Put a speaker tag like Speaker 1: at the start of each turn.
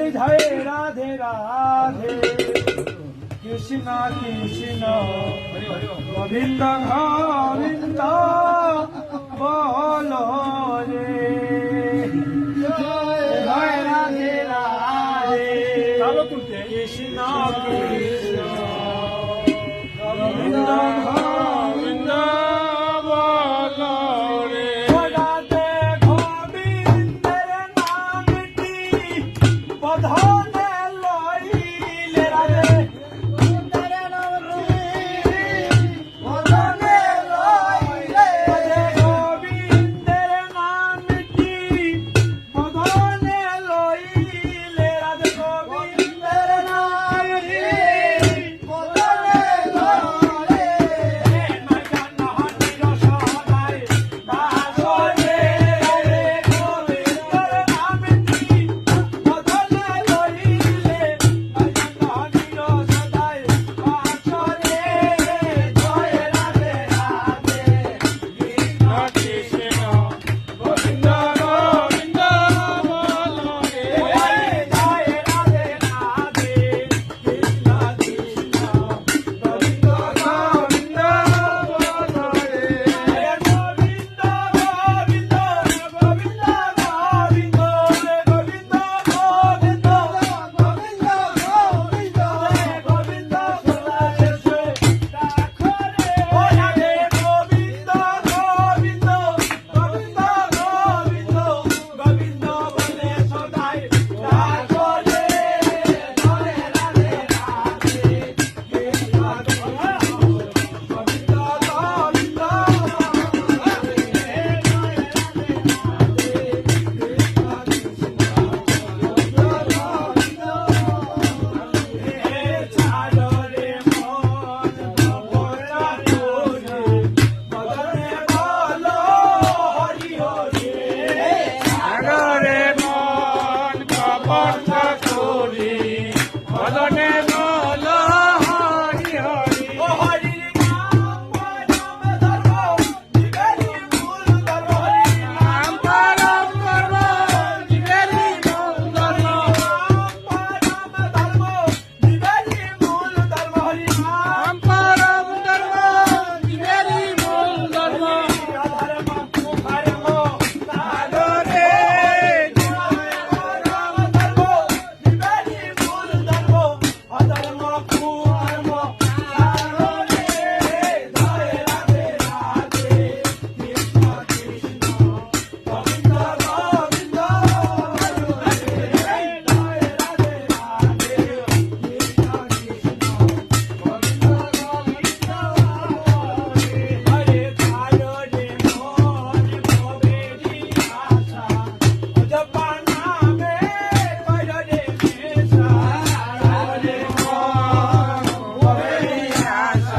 Speaker 1: রাধে রাধে রাধে। কৃষ্ণ কৃষ্ণ। গোবিন্দ গোবিন্দ বল রে। রাধে রাধে। কৃষ্ণ কৃষ্ণ। গোবিন্দ